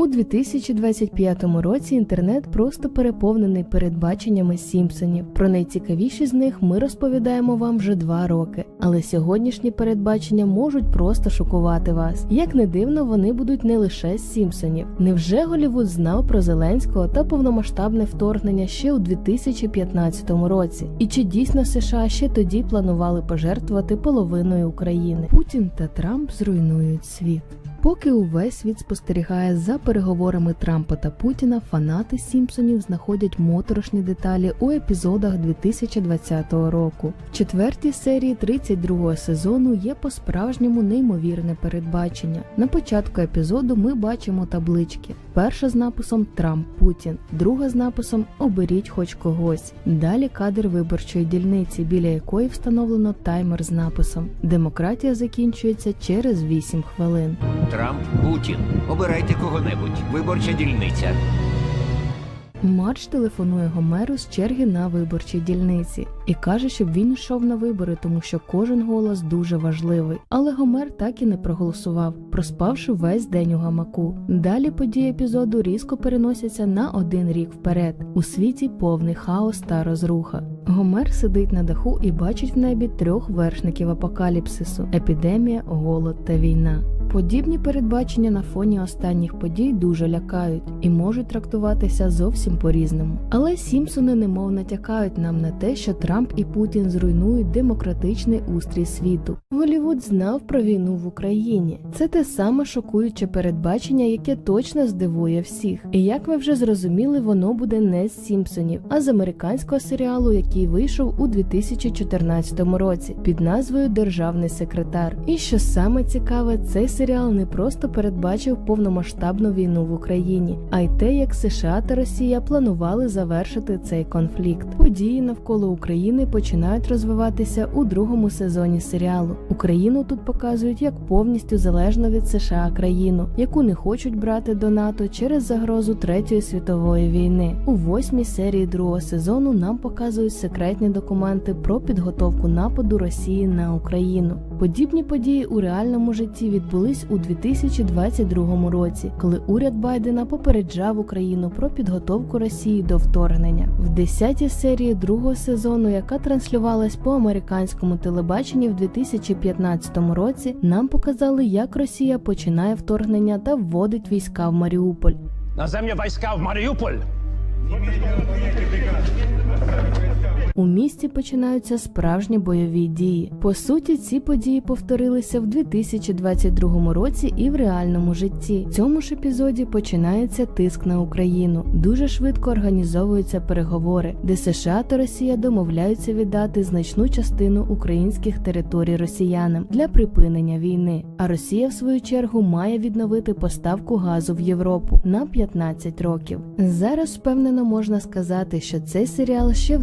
У 2025 році інтернет просто переповнений передбаченнями Сімпсонів. Про найцікавіші з них ми розповідаємо вам вже два роки. Але сьогоднішні передбачення можуть просто шокувати вас. Як не дивно, вони будуть не лише з Сімпсонів. Невже Голівуд знав про Зеленського та повномасштабне вторгнення ще у 2015 році? І чи дійсно США ще тоді планували пожертвувати половиною України? Путін та Трамп зруйнують світ. Поки увесь світ спостерігає за переговорами Трампа та Путіна, фанати Сімпсонів знаходять моторошні деталі у епізодах 2020 року. В четвертій серії 32-го сезону є по-справжньому неймовірне передбачення. На початку епізоду ми бачимо таблички: перша з написом Трамп Путін, друга з написом Оберіть хоч когось. Далі кадр виборчої дільниці, біля якої встановлено таймер з написом Демократія закінчується через 8 хвилин. Трамп, Путін. Обирайте кого-небудь. Виборча дільниця. Марч телефонує Гомеру з черги на виборчій дільниці і каже, щоб він йшов на вибори, тому що кожен голос дуже важливий. Але Гомер так і не проголосував, проспавши весь день у гамаку. Далі події епізоду різко переносяться на один рік вперед. У світі повний хаос та розруха. Гомер сидить на даху і бачить в небі трьох вершників апокаліпсису: епідемія, голод та війна. Подібні передбачення на фоні останніх подій дуже лякають і можуть трактуватися зовсім по-різному. Але Сімпсони немов натякають нам на те, що Трамп і Путін зруйнують демократичний устрій світу. Голівуд знав про війну в Україні. Це те саме шокуюче передбачення, яке точно здивує всіх. І як ви вже зрозуміли, воно буде не з Сімпсонів, а з американського серіалу, який вийшов у 2014 році під назвою Державний секретар. І що саме цікаве, цей серіал не просто передбачив повномасштабну війну в Україні, а й те, як США та Росія планували завершити цей конфлікт. Події навколо України починають розвиватися у другому сезоні серіалу. Україну тут показують як повністю залежну від США країну, яку не хочуть брати до НАТО через загрозу Третьої світової війни. У восьмій серії другого сезону нам показують секретні документи про підготовку нападу Росії на Україну. Подібні події у реальному житті відбулись у 2022 році, коли уряд Байдена попереджав Україну про підготовку Росії до вторгнення. В 10-й серії другого сезону, яка транслювалась по американському телебаченні в 2015 році, нам показали, як Росія починає вторгнення та вводить війська в Маріуполь. Наземні війська в Маріуполь. У місті починаються справжні бойові дії. По суті, ці події повторилися в 2022 році і в реальному житті. В цьому ж епізоді починається тиск на Україну. Дуже швидко організовуються переговори, де США та Росія домовляються віддати значну частину українських територій росіянам для припинення війни. А Росія, в свою чергу, має відновити поставку газу в Європу на 15 років. Зараз впевнено можна сказати, що цей серіал ще в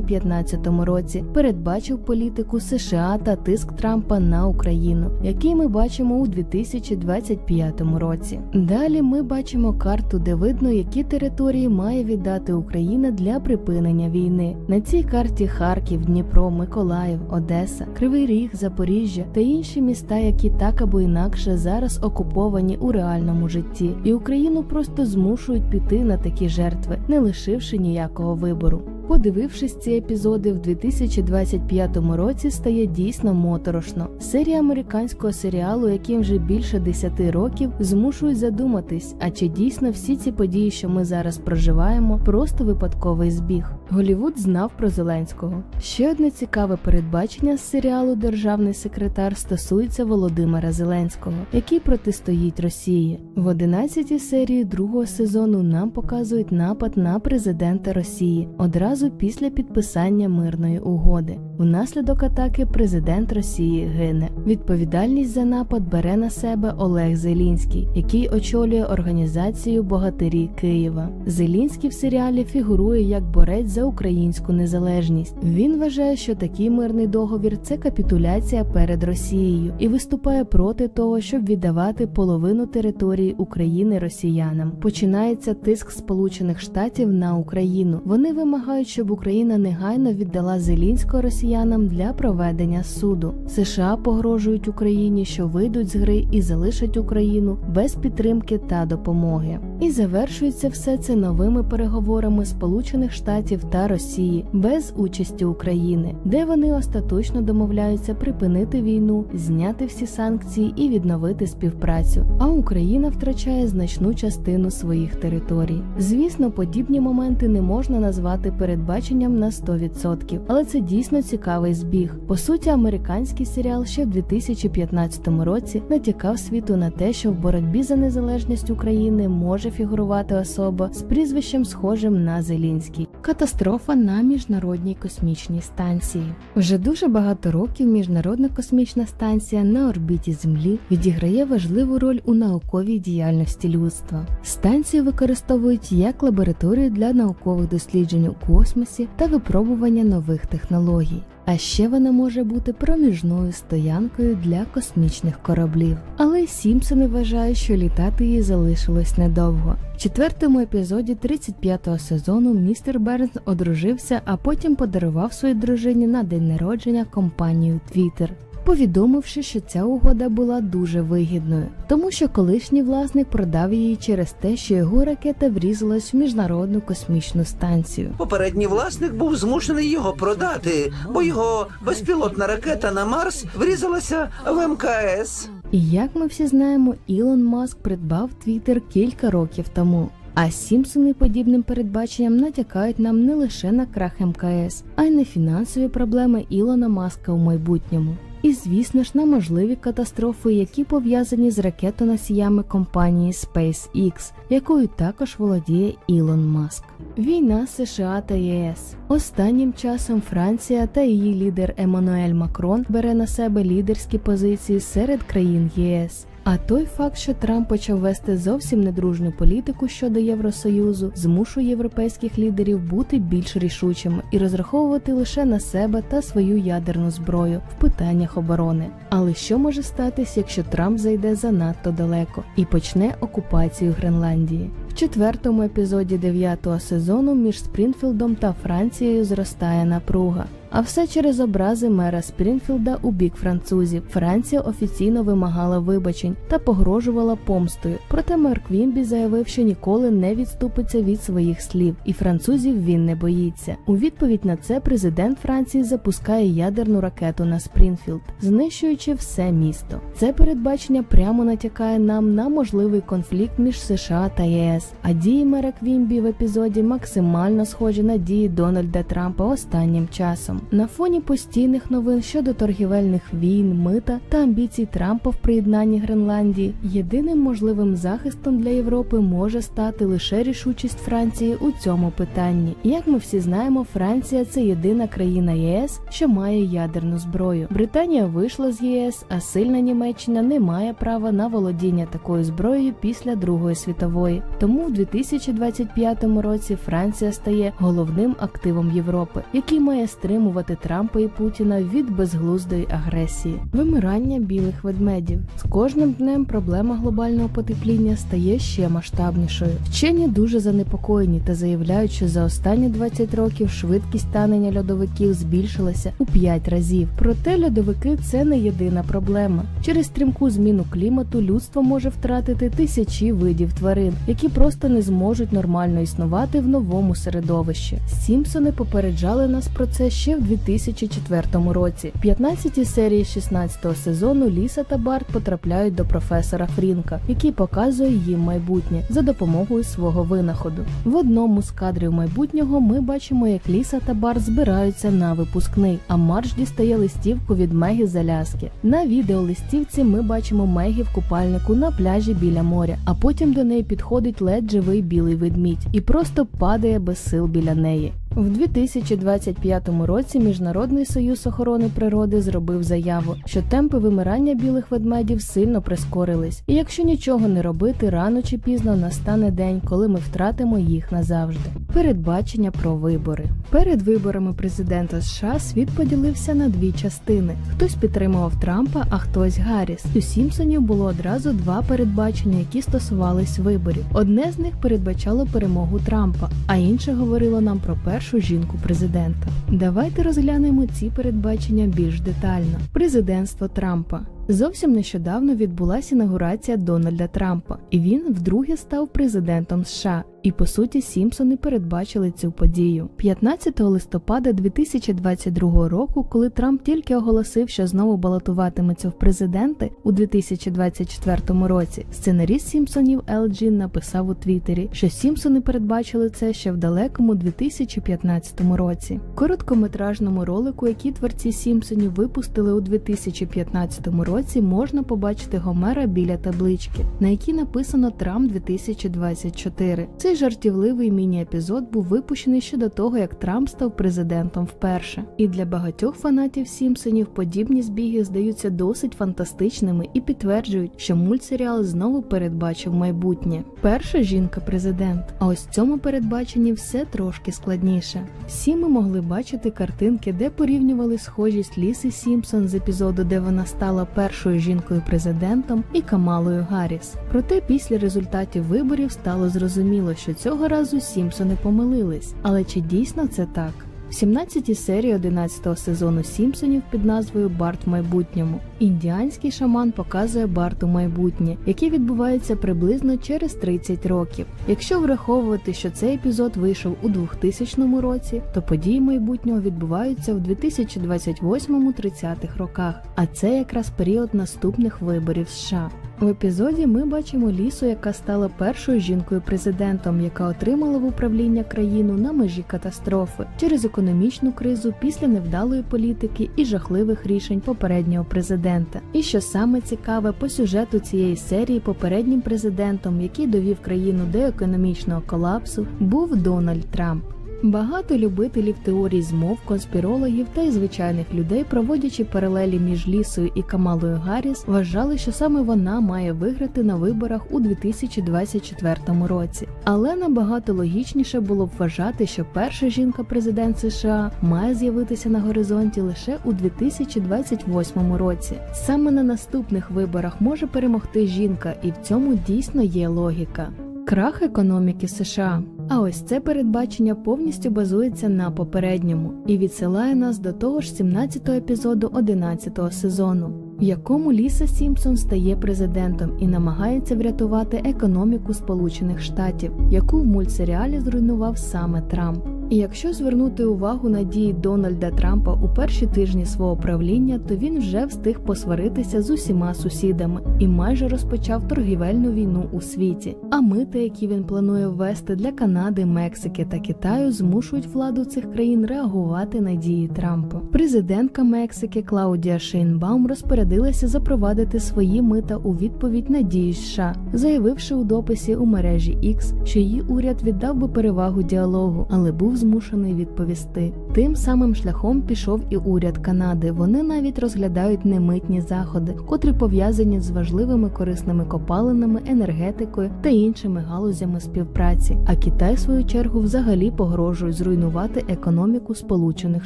2015 році передбачив політику США та тиск Трампа на Україну, який ми бачимо у 2025 році. Далі ми бачимо карту, де видно, які території має віддати Україна для припинення війни. На цій карті Харків, Дніпро, Миколаїв, Одеса, Кривий Ріг, Запоріжжя та інші міста, які так або інакше зараз окуповані у реальному житті, і Україну просто змушують піти на такі жертви, не лишивши ніякого вибору. Подивившись ці епізоди в 2025 році, стає дійсно моторошно. Серія американського серіалу, яким вже більше 10 років, змушують задуматись, а чи дійсно всі ці події, що ми зараз проживаємо, просто випадковий збіг. Голівуд знав про Зеленського. Ще одне цікаве передбачення з серіалу Державний секретар стосується Володимира Зеленського, який протистоїть Росії. В 11 серії другого сезону нам показують напад на президента Росії одразу після підписання мирної угоди. Внаслідок атаки президент Росії гине. Відповідальність за напад бере на себе Олег Зелінський, який очолює організацію Богатирі Києва. Зелінський в серіалі фігурує як борець за українську незалежність. Він вважає, що такий мирний договір це капітуляція перед Росією і виступає проти того, щоб віддавати половину території України росіянам. Починається тиск Сполучених Штатів на Україну. Вони вимагають, щоб Україна негайно віддала Зелінського росіянам для проведення суду. США погрожують Україні, що вийдуть з гри і залишать Україну без підтримки та допомоги. І завершується все це новими переговорами Сполучених Штатів та Росії без участі України, де вони остаточно домовляються припинити війну, зняти всі санкції і відновити співпрацю. А Україна втрачає значну частину своїх територій. Звісно, подібні моменти не можна назвати передбаченням на 100%, але це дійсно цікавий збіг. По суті, американський серіал ще в 2015 році натякав світу на те, що в боротьбі за незалежність України може фігурувати особа з прізвищем схожим на Зелінський. Катастрофа на міжнародній космічній станції. Вже дуже багато років міжнародна космічна станція на орбіті Землі відіграє важливу роль у науковій діяльності людства. Станцію використовують як лабораторію для наукових досліджень у космосі та випробування нових технологій. А ще вона може бути проміжною стоянкою для космічних кораблів. Але Сімпсони вважають, що літати їй залишилось недовго. В четвертому епізоді 35-го сезону містер Бернс одружився, а потім подарував своїй дружині на день народження компанію Twitter. Повідомивши, що ця угода була дуже вигідною, тому що колишній власник продав її через те, що його ракета врізалась в міжнародну космічну станцію. Попередній власник був змушений його продати, бо його безпілотна ракета на Марс врізалася в МКС. І як ми всі знаємо, Ілон Маск придбав Твіттер кілька років тому. А Сімпсони подібним передбаченням натякають нам не лише на крах МКС, а й на фінансові проблеми Ілона Маска у майбутньому. І звісно ж на можливі катастрофи, які пов'язані з ракетоносіями компанії SpaceX, якою також володіє Ілон Маск. Війна США та ЄС. Останнім часом Франція та її лідер Еммануель Макрон бере на себе лідерські позиції серед країн ЄС. А той факт, що Трамп почав вести зовсім недружню політику щодо Євросоюзу, змушує європейських лідерів бути більш рішучими і розраховувати лише на себе та свою ядерну зброю в питаннях оборони. Але що може статись, якщо Трамп зайде занадто далеко і почне окупацію Гренландії? В четвертому епізоді дев'ятого сезону між Спрінфілдом та Францією зростає напруга. А все через образи мера Спрінфілда у бік французів. Франція офіційно вимагала вибачень та погрожувала помстою. Проте мер Квімбі заявив, що ніколи не відступиться від своїх слів, і французів він не боїться. У відповідь на це президент Франції запускає ядерну ракету на Спрінфілд, знищуючи все місто. Це передбачення прямо натякає нам на можливий конфлікт між США та ЄС. А дії мера Квімбі в епізоді максимально схожі на дії Дональда Трампа останнім часом. На фоні постійних новин щодо торгівельних війн, мита та амбіцій Трампа в приєднанні Гренландії, єдиним можливим захистом для Європи може стати лише рішучість Франції у цьому питанні. Як ми всі знаємо, Франція це єдина країна єС, що має ядерну зброю. Британія вийшла з ЄС, а сильна Німеччина не має права на володіння такою зброєю після Другої світової. Тому в 2025 році Франція стає головним активом Європи, який має стримувати Трампа і Путіна від безглуздої агресії. Вимирання білих ведмедів з кожним днем проблема глобального потепління стає ще масштабнішою. Вчені дуже занепокоєні та заявляють, що за останні 20 років швидкість танення льодовиків збільшилася у 5 разів. Проте льодовики це не єдина проблема. Через стрімку зміну клімату людство може втратити тисячі видів тварин, які просто не зможуть нормально існувати в новому середовищі. Сімпсони попереджали нас про це ще в 2004 році. В 15 серії 16 сезону Ліса та Барт потрапляють до професора Фрінка, який показує їм майбутнє за допомогою свого винаходу. В одному з кадрів майбутнього ми бачимо, як Ліса та Барт збираються на випускний, а Марш дістає листівку від Мегі з Аляски. На відеолистівці ми бачимо Мегі в купальнику на пляжі біля моря, а потім до неї підходить ледь живий білий ведмідь і просто падає без сил біля неї. В 2025 році Міжнародний союз охорони природи зробив заяву, що темпи вимирання білих ведмедів сильно прискорились, і якщо нічого не робити, рано чи пізно настане день, коли ми втратимо їх назавжди. Передбачення про вибори перед виборами президента США світ поділився на дві частини: хтось підтримував Трампа, а хтось Гарріс. У Сімпсонів було одразу два передбачення, які стосувались виборів. Одне з них передбачало перемогу Трампа, а інше говорило нам про першу жінку президента. Давайте розглянемо ці передбачення більш детально. Президентство Трампа. Зовсім нещодавно відбулася інаугурація Дональда Трампа, і він вдруге став президентом США. І по суті, Сімпсони передбачили цю подію. 15 листопада 2022 року, коли Трамп тільки оголосив, що знову балотуватиметься в президенти у 2024 році, сценаріст Сімпсонів Ел Джин написав у Твіттері, що Сімпсони передбачили це ще в далекому 2015 році. Короткометражному ролику, який творці Сімпсонів випустили у 2015 році, можна побачити Гомера біля таблички, на якій написано Трамп 2024. Цей жартівливий міні-епізод був випущений ще до того, як Трамп став президентом вперше. І для багатьох фанатів Сімпсонів подібні збіги здаються досить фантастичними і підтверджують, що мультсеріал знову передбачив майбутнє. Перша жінка-президент. А ось в цьому передбаченні все трошки складніше. Всі ми могли бачити картинки, де порівнювали схожість Ліси Сімпсон з епізоду, де вона стала першою жінкою-президентом, і Камалою Гарріс. Проте після результатів виборів стало зрозуміло, що цього разу Сімпсони помилились. Але чи дійсно це так? В 17-й серії 11-го сезону Сімпсонів під назвою Барт в майбутньому індіанський шаман показує Барту майбутнє, яке відбувається приблизно через 30 років. Якщо враховувати, що цей епізод вийшов у 2000 році, то події майбутнього відбуваються в 2028-30-х роках, а це якраз період наступних виборів США. В епізоді ми бачимо лісу, яка стала першою жінкою-президентом, яка отримала в управління країну на межі катастрофи через економічну кризу після невдалої політики і жахливих рішень попереднього президента. І що саме цікаве, по сюжету цієї серії попереднім президентом, який довів країну до економічного колапсу, був Дональд Трамп. Багато любителів теорій змов, конспірологів та й звичайних людей, проводячи паралелі між лісою і Камалою Гарріс, вважали, що саме вона має виграти на виборах у 2024 році. Але набагато логічніше було б вважати, що перша жінка-президент США має з'явитися на горизонті лише у 2028 році. Саме на наступних виборах може перемогти жінка, і в цьому дійсно є логіка. Крах економіки США. А ось це передбачення повністю базується на попередньому і відсилає нас до того ж 17-го епізоду 11-го сезону, в якому Ліса Сімпсон стає президентом і намагається врятувати економіку Сполучених Штатів, яку в мультсеріалі зруйнував саме Трамп. І якщо звернути увагу на дії Дональда Трампа у перші тижні свого правління, то він вже встиг посваритися з усіма сусідами і майже розпочав торгівельну війну у світі. А мити, які він планує ввести для Канади, Мексики та Китаю, змушують владу цих країн реагувати на дії Трампа. Президентка Мексики Клаудія Шейнбаум розпорядилася запровадити свої мита у відповідь на дії США, заявивши у дописі у мережі X, що її уряд віддав би перевагу діалогу, але був змушений відповісти. Тим самим шляхом пішов і уряд Канади. Вони навіть розглядають немитні заходи, котрі пов'язані з важливими корисними копалинами, енергетикою та іншими галузями співпраці. А Китай, в свою чергу, взагалі погрожує зруйнувати економіку Сполучених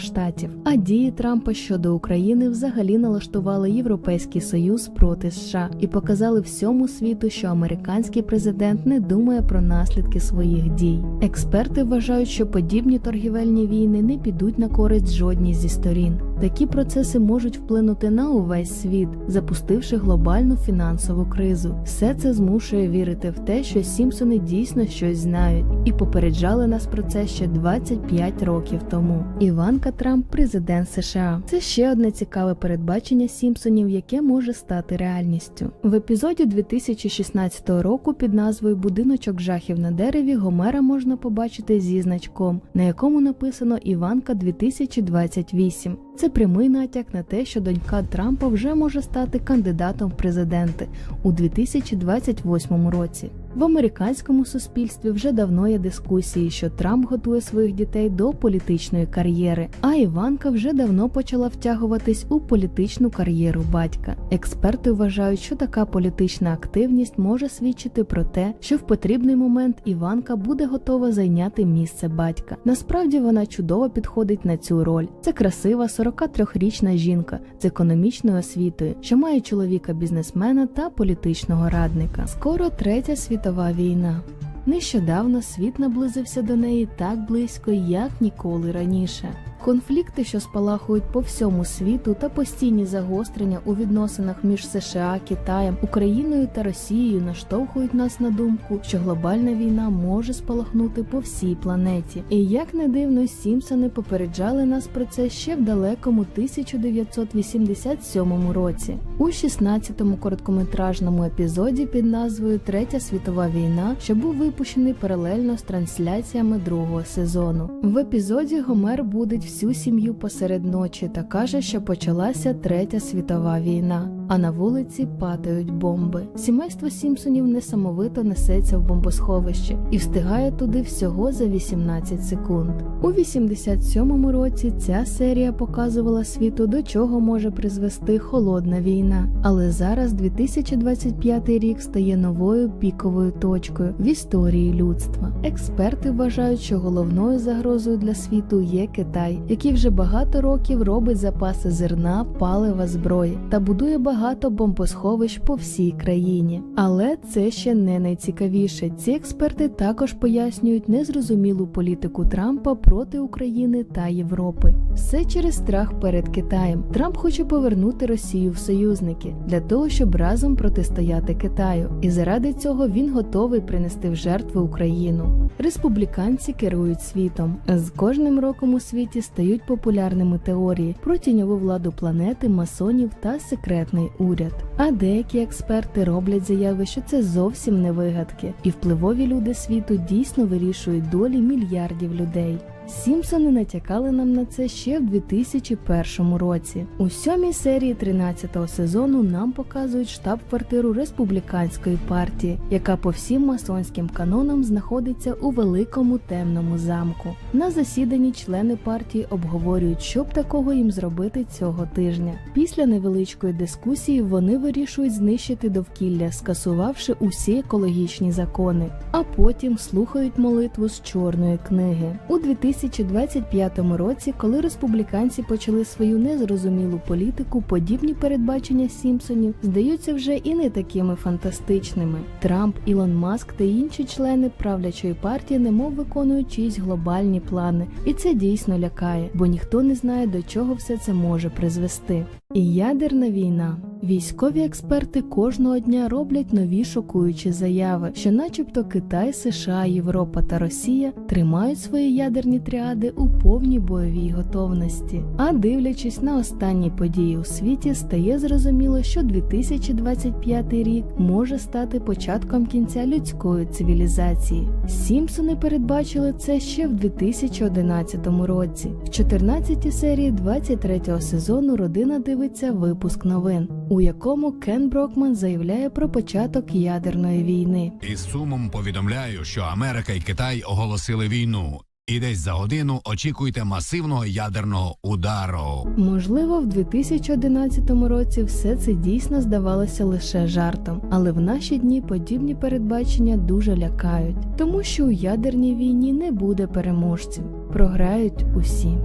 Штатів. А дії Трампа щодо України взагалі налаштували Європейський Союз проти США і показали всьому світу, що американський президент не думає про наслідки своїх дій. Експерти вважають, що подібні торгівельні війни не підуть на користь жодній зі сторін. Такі процеси можуть вплинути на увесь світ, запустивши глобальну фінансову кризу. Все це змушує вірити в те, що Сімпсони дійсно щось знають, і попереджали нас про це ще 25 років тому. Іванка Трамп, президент США. Це ще одне цікаве передбачення Сімпсонів, яке може стати реальністю. В епізоді 2016 року під назвою Будиночок жахів на дереві Гомера можна побачити зі значком, на якому написано Іванка 2028. Це прямий натяк на те, що донька Трампа вже може стати кандидатом в президенти у 2028 році. В американському суспільстві вже давно є дискусії, що Трамп готує своїх дітей до політичної кар'єри, а Іванка вже давно почала втягуватись у політичну кар'єру батька. Експерти вважають, що така політична активність може свідчити про те, що в потрібний момент Іванка буде готова зайняти місце батька. Насправді вона чудово підходить на цю роль. Це красива 43-річна жінка з економічною освітою, що має чоловіка бізнесмена та політичного радника. Скоро третя світова війна. Нещодавно світ наблизився до неї так близько, як ніколи раніше. Конфлікти, що спалахують по всьому світу, та постійні загострення у відносинах між США, Китаєм, Україною та Росією наштовхують нас на думку, що глобальна війна може спалахнути по всій планеті. І як не дивно, Сімпсони попереджали нас про це ще в далекому 1987 році. У 16-му короткометражному епізоді під назвою Третя світова війна, що був випущений паралельно з трансляціями другого сезону. В епізоді Гомер будить всю сім'ю посеред ночі та каже, що почалася третя світова війна, а на вулиці падають бомби. Сімейство Сімпсонів несамовито несеться в бомбосховище і встигає туди всього за 18 секунд. У 87-му році ця серія показувала світу, до чого може призвести холодна війна. Але зараз 2025 рік стає новою піковою точкою в історії людства. Експерти вважають, що головною загрозою для світу є Китай, який вже багато років робить запаси зерна, палива, зброї та будує багато бомбосховищ по всій країні. Але це ще не найцікавіше. Ці експерти також пояснюють незрозумілу політику Трампа проти України та Європи. Все через страх перед Китаєм. Трамп хоче повернути Росію в союзники для того, щоб разом протистояти Китаю, і заради цього він готовий принести в жертву Україну. Республіканці керують світом. З кожним роком у світі стають популярними теорії про тіньову владу планети, масонів та секретний уряд. А деякі експерти роблять заяви, що це зовсім не вигадки, і впливові люди світу дійсно вирішують долі мільярдів людей. Сімпсони натякали нам на це ще в 2001 році. У сьомій серії 13-го сезону нам показують штаб-квартиру республіканської партії, яка по всім масонським канонам знаходиться у великому темному замку. На засіданні члени партії обговорюють, що б такого їм зробити цього тижня. Після невеличкої дискусії вони вирішують знищити довкілля, скасувавши усі екологічні закони, а потім слухають молитву з чорної книги. У 2025 році, коли республіканці почали свою незрозумілу політику, подібні передбачення Сімпсонів здаються вже і не такими фантастичними. Трамп, Ілон Маск та інші члени правлячої партії немов виконують чиїсь глобальні плани, і це дійсно лякає, бо ніхто не знає до чого все це може призвести. І ядерна війна. Військові експерти кожного дня роблять нові шокуючі заяви, що, начебто, Китай, США, Європа та Росія тримають свої ядерні тріади у повній бойовій готовності. А дивлячись на останні події у світі, стає зрозуміло, що 2025 рік може стати початком кінця людської цивілізації. Сімпсони передбачили це ще в 2011 році. В 14 серії 23 сезону родина дивиться випуск новин, у якому Кен Брокман заявляє про початок ядерної війни. Із сумом повідомляю, що Америка і Китай оголосили війну. І десь за годину очікуйте масивного ядерного удару. Можливо, в 2011 році все це дійсно здавалося лише жартом, але в наші дні подібні передбачення дуже лякають, тому що у ядерній війні не буде переможців, програють усі.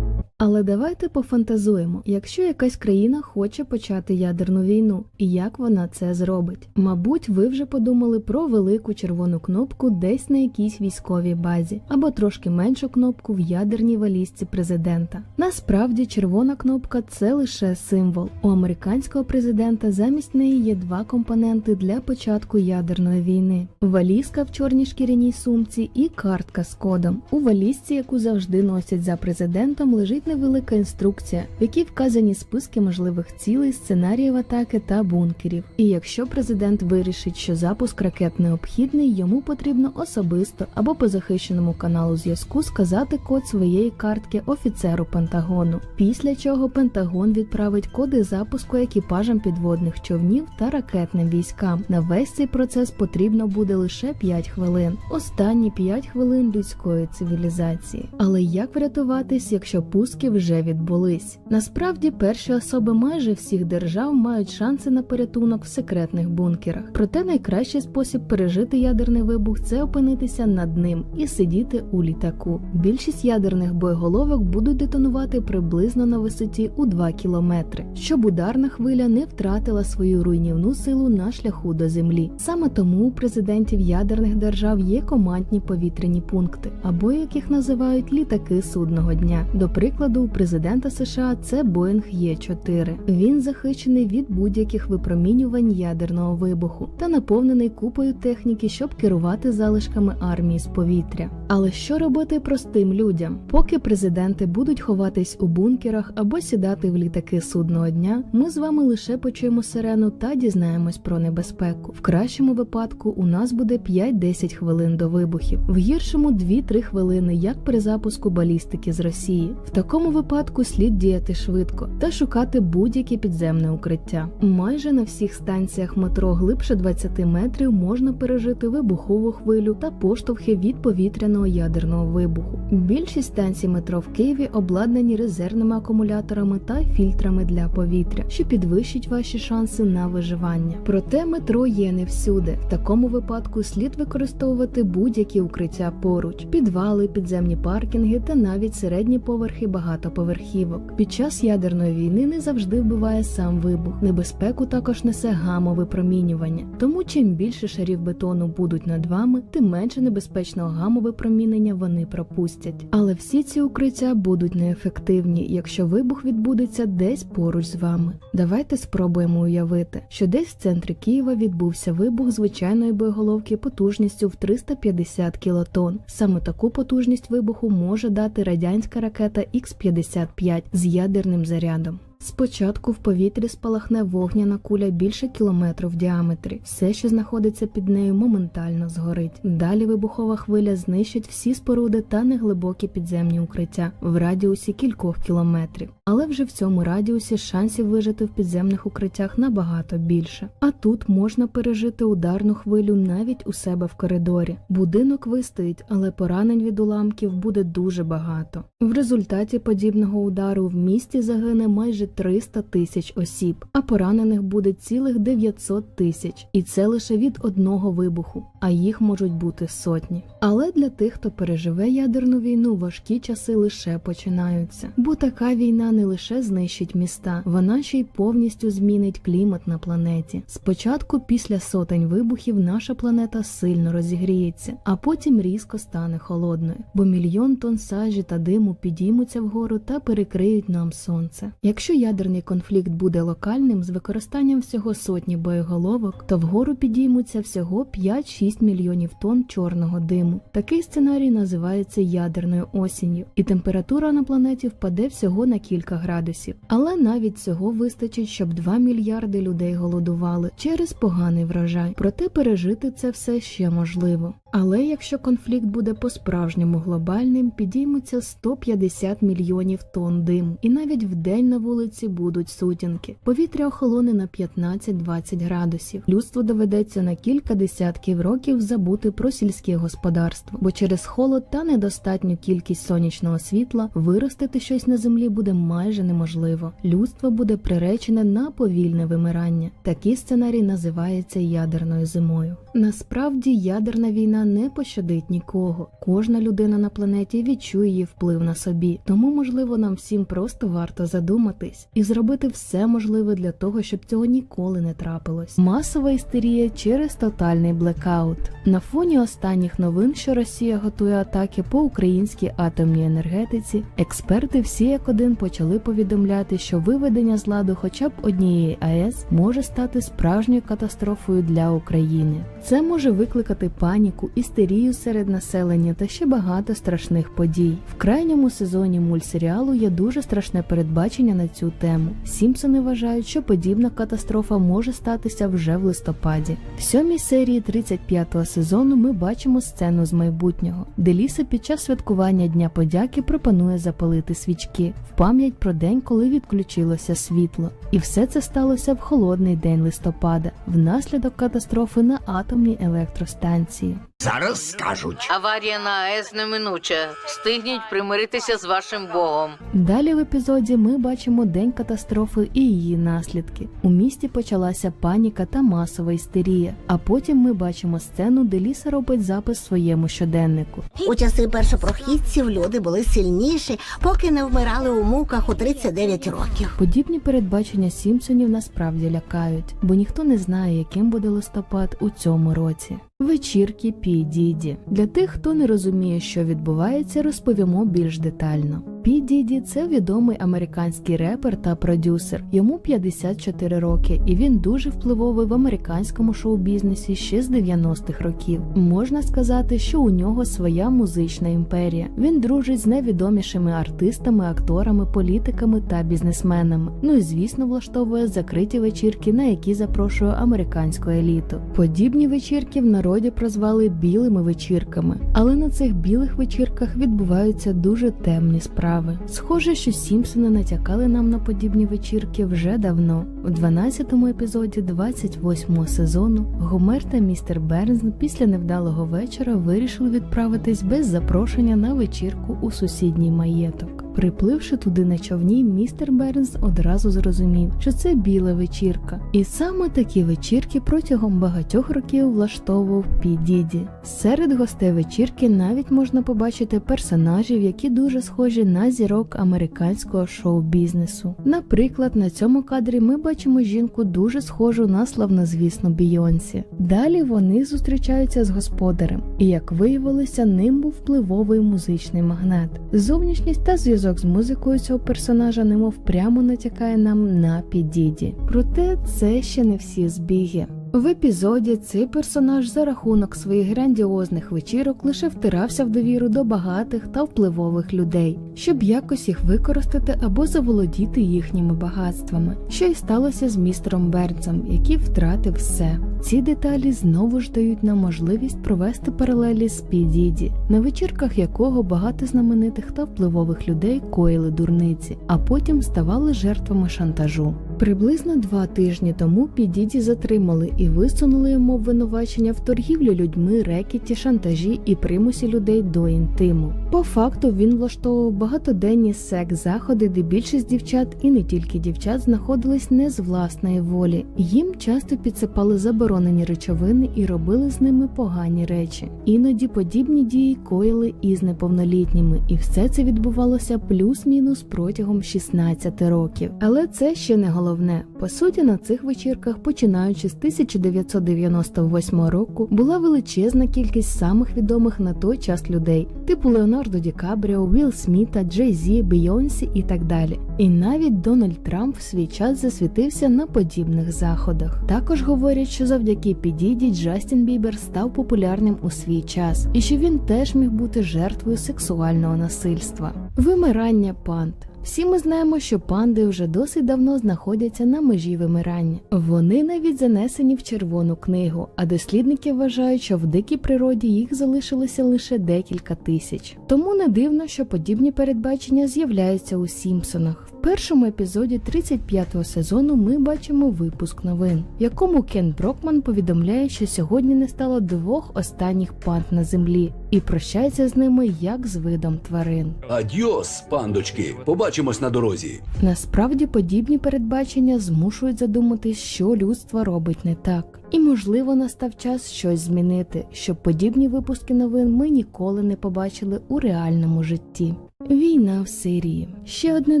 Але давайте пофантазуємо, якщо якась країна хоче почати ядерну війну, і як вона це зробить. Мабуть, ви вже подумали про велику червону кнопку десь на якійсь військовій базі, або трошки меншу кнопку в ядерній валізці президента. Насправді, червона кнопка це лише символ. У американського президента замість неї є два компоненти для початку ядерної війни: валізка в чорній шкіряній сумці і картка з кодом. У валізці, яку завжди носять за президентом, лежить лежить невелика інструкція, в якій вказані списки можливих цілей, сценаріїв атаки та бункерів. І якщо президент вирішить, що запуск ракет необхідний, йому потрібно особисто або по захищеному каналу зв'язку сказати код своєї картки офіцеру Пентагону. Після чого Пентагон відправить коди запуску екіпажам підводних човнів та ракетним військам. На весь цей процес потрібно буде лише 5 хвилин. Останні 5 хвилин людської цивілізації. Але як врятуватись, якщо пуски вже відбулись? Насправді, перші особи майже всіх держав мають шанси на порятунок в секретних бункерах. Проте найкращий спосіб пережити ядерний вибух це опинитися над ним і сидіти у літаку. Більшість ядерних боєголовок будуть детонувати приблизно на висоті у 2 кілометри, щоб ударна хвиля не втратила свою руйнівну силу на шляху до землі. Саме тому у президентів ядерних держав є командні повітряні пункти, або як їх називають літаки судного дня. До прикладу, у президента США це Боїнг Є4. Він захищений від будь-яких випромінювань ядерного вибуху та наповнений купою техніки, щоб керувати залишками армії з повітря. Але що робити простим людям? Поки президенти будуть ховатись у бункерах або сідати в літаки судного дня, ми з вами лише почуємо сирену та дізнаємось про небезпеку. В кращому випадку у нас буде 5-10 хвилин до вибухів, в гіршому 2-3 хвилини, як при запуску балістики з Росії. В такому випадку слід діяти швидко та шукати будь-яке підземне укриття. Майже на всіх станціях метро глибше 20 метрів можна пережити вибухову хвилю та поштовхи від повітряного ядерного вибуху. Більшість станцій метро в Києві обладнані резервними акумуляторами та фільтрами для повітря, що підвищить ваші шанси на виживання. Проте метро є не всюди. В такому випадку слід використовувати будь-які укриття поруч: підвали, підземні паркінги та навіть середні поверхи багатоповерхівок. Під час ядерної війни не завжди вбиває сам вибух. Небезпеку також несе гамове промінювання. Тому чим більше шарів бетону будуть над вами, тим менше небезпечного гамовипромінення вони пропустять. Але всі ці укриття будуть неефективні, якщо вибух відбудеться десь поруч з вами. Давайте спробуємо уявити, що десь в центрі Києва відбувся вибух звичайної боєголовки потужністю в 350 кілотон. Саме таку потужність вибуху може дати радянська ракета Х-55 з ядерним зарядом. Спочатку в повітрі спалахне вогняна куля більше кілометру в діаметрі. Все, що знаходиться під нею, моментально згорить. Далі вибухова хвиля знищить всі споруди та неглибокі підземні укриття в радіусі кількох кілометрів. Але вже в цьому радіусі шансів вижити в підземних укриттях набагато більше. А тут можна пережити ударну хвилю навіть у себе в коридорі. Будинок вистоїть, але поранень від уламків буде дуже багато. В результаті подібного удару в місті загине майже 300 тисяч осіб, а поранених буде цілих 900 тисяч, і це лише від одного вибуху, а їх можуть бути сотні. Але для тих, хто переживе ядерну війну, важкі часи лише починаються, бо така війна не лише знищить міста, вона ще й повністю змінить клімат на планеті. Спочатку, після сотень вибухів, наша планета сильно розігріється, а потім різко стане холодною, бо мільйон тонн сажі та диму підіймуться вгору та перекриють нам сонце. Якщо ядерний конфлікт буде локальним з використанням всього сотні боєголовок, то вгору підіймуться всього 5-6 мільйонів тонн чорного диму. Такий сценарій називається ядерною осінню, і температура на планеті впаде всього на кілька градусів. Але навіть цього вистачить, щоб 2 мільярди людей голодували через поганий врожай. Проте пережити це все ще можливо. Але якщо конфлікт буде по-справжньому глобальним, підіймуться 150 мільйонів тонн диму, і навіть вдень на вулиці будуть сутінки. Повітря охолоне на 15-20 градусів. Людству доведеться на кілька десятків років забути про сільське господарство, бо через холод та недостатню кількість сонячного світла виростити щось на землі буде майже неможливо. Людство буде приречене на повільне вимирання. Такий сценарій називається ядерною зимою. Насправді ядерна війна не пощадить нікого. Кожна людина на планеті відчує її вплив на собі. Тому, можливо, нам всім просто варто задуматись, зупинитись і зробити все можливе для того, щоб цього ніколи не трапилось. Масова істерія через тотальний блекаут. На фоні останніх новин, що Росія готує атаки по українській атомній енергетиці, експерти всі як один почали повідомляти, що виведення з ладу хоча б однієї АЕС може стати справжньою катастрофою для України. Це може викликати паніку, істерію серед населення та ще багато страшних подій. В крайньому сезоні мультсеріалу є дуже страшне передбачення на цю тему. Сімпсони вважають, що подібна катастрофа може статися вже в листопаді. В сьомій серії 35-го сезону ми бачимо сцену з майбутнього, де Ліса під час святкування Дня подяки пропонує запалити свічки в пам'ять про день, коли відключилося світло. І все це сталося в холодний день листопада, внаслідок катастрофи на атомній електростанції. Зараз скажуть. Аварія на АЕС неминуча. Встигніть примиритися з вашим богом. Далі в епізоді ми бачимо день катастрофи і її наслідки. У місті почалася паніка та масова істерія. А потім ми бачимо сцену, де Ліса робить запис своєму щоденнику. У часи першопрохідців люди були сильніші, поки не вмирали у муках у 39 років. Подібні передбачення Сімпсонів насправді лякають, бо ніхто не знає, яким буде листопад у цьому році. Вечірки Пі Діді. Для тих, хто не розуміє, що відбувається, розповімо більш детально. Пі Діді це відомий американський репер та продюсер. Йому 54 роки, і він дуже впливовий в американському шоу-бізнесі ще з 90-х років. Можна сказати, що у нього своя музична імперія. Він дружить з найвідомішими артистами, акторами, політиками та бізнесменами. Ну і звісно, влаштовує закриті вечірки, на які запрошує американську еліту. Подібні вечірки в народі прозвали білими вечірками, але на цих білих вечірках відбуваються дуже темні справи. Схоже, що Сімпсони натякали нам на подібні вечірки вже давно. У 12-му епізоді 28-го сезону Гомер та містер Бернс після невдалого вечора вирішили відправитись без запрошення на вечірку у сусідній маєток. Припливши туди на човні, містер Бернс одразу зрозумів, що це біла вечірка. І саме такі вечірки протягом багатьох років влаштовував Пі Діді. Серед гостей вечірки навіть можна побачити персонажів, які дуже схожі на зірок американського шоу-бізнесу. Наприклад, на цьому кадрі ми бачимо жінку дуже схожу на славнозвісну Бійонсі. Далі вони зустрічаються з господарем, і як виявилося, ним був впливовий музичний магнат. Зовнішність та зв'язок з музикою цього персонажа немов прямо натякає нам на підіді. Проте це ще не всі збіги. В епізоді цей персонаж за рахунок своїх грандіозних вечірок лише втирався в довіру до багатих та впливових людей, щоб якось їх використати або заволодіти їхніми багатствами, що й сталося з містером Бернсом, який втратив все. Ці деталі знову ж дають нам можливість провести паралелі з Підіді, на вечірках якого багато знаменитих та впливових людей коїли дурниці, а потім ставали жертвами шантажу. Приблизно два тижні тому Підіді затримали і висунули йому обвинувачення в торгівлі людьми, рекеті, шантажі і примусі людей до інтиму. По факту він влаштовував багатоденні секс-заходи, де більшість дівчат і не тільки дівчат знаходились не з власної волі. Їм часто підсипали заборонені речовини і робили з ними погані речі. Іноді подібні дії коїли із неповнолітніми, і все це відбувалося плюс-мінус протягом 16 років. Але це ще не головне. По суті, на цих вечірках, починаючи з 1998 року, була величезна кількість самих відомих на той час людей, типу Леонардо Ді Кабріо, Вілл Сміта, Джей Зі, Бейонсі і так далі. І навіть Дональд Трамп в свій час засвітився на подібних заходах. Також говорять, що завдяки підіді Джастін Бібер став популярним у свій час, і що він теж міг бути жертвою сексуального насильства. Вимирання панд. Всі ми знаємо, що панди вже досить давно знаходяться на межі вимирання. Вони навіть занесені в червону книгу, а дослідники вважають, що в дикій природі їх залишилося лише декілька тисяч. Тому не дивно, що подібні передбачення з'являються у Сімпсонах. Першому епізоді 35-го сезону ми бачимо випуск новин, в якому Кен Брокман повідомляє, що сьогодні не стало двох останніх панд на землі, і прощається з ними як з видом тварин. Адьос, пандочки. Побачимось на дорозі. Насправді подібні передбачення змушують задуматись, що людство робить не так. І можливо настав час щось змінити, щоб подібні випуски новин ми ніколи не побачили у реальному житті. Війна в Сирії ще одне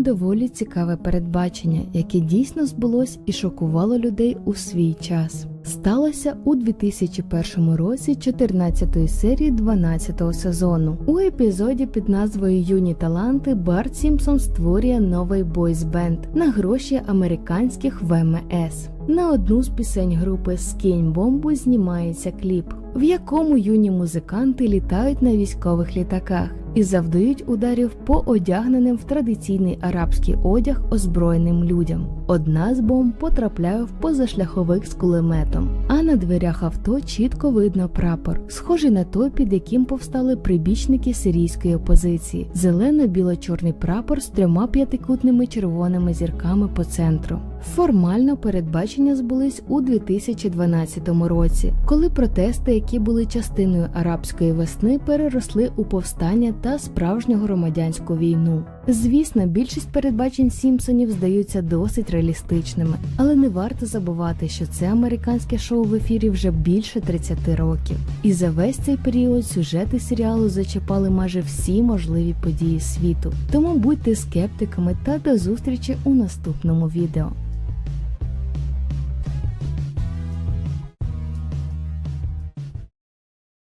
доволі цікаве передбачення, яке дійсно збулось і шокувало людей у свій час. Сталося у 2001 році 14-ї серії 12-го сезону. У епізоді під назвою Юні таланти Барт Сімпсон створює новий бойс-бенд на гроші американських ВМС. На одну з пісень групи Скінь бомбу знімається кліп, в якому юні музиканти літають на військових літаках і завдають ударів по одягненим в традиційний арабський одяг озброєним людям. Одна з бомб потрапляє в позашляховик з кулеметом, а на дверях авто чітко видно прапор, схожий на той, під яким повстали прибічники сирійської опозиції: зелено-біло-чорний прапор з трьома п'ятикутними червоними зірками по центру. Формально передбачення збулись у 2012 році, коли протести, які були частиною арабської весни, переросли у повстання та справжню громадянську війну. Звісно, більшість передбачень Сімпсонів здаються досить реалістичними, але не варто забувати, що це американське шоу в ефірі вже більше 30 років. І за весь цей період сюжети серіалу зачіпали майже всі можливі події світу. Тому будьте скептиками та до зустрічі у наступному відео.